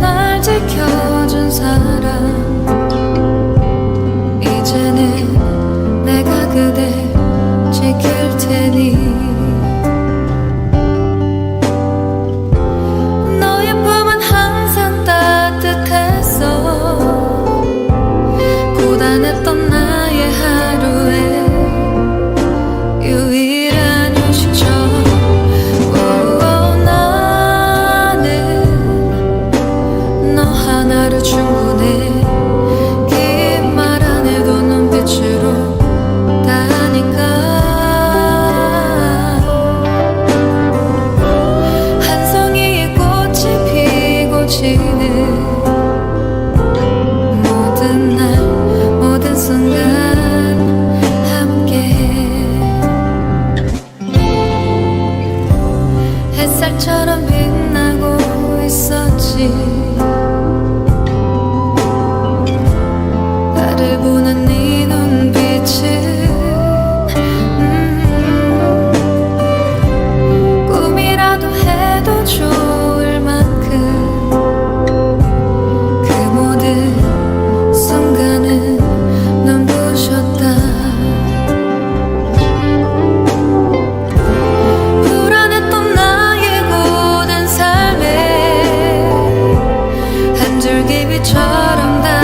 날 지켜준 사람. 이제는 내가 그대 사람들.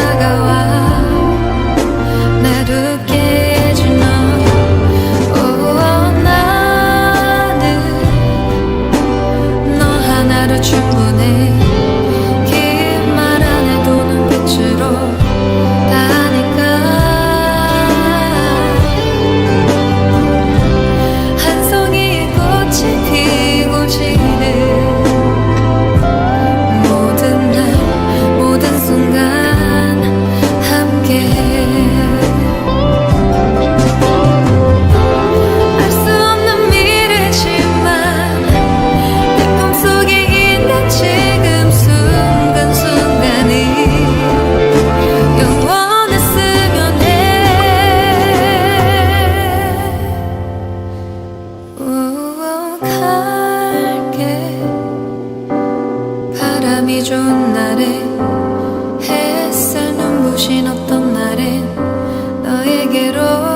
좋은 날에 햇살 눈부신 어떤 날엔 너에게로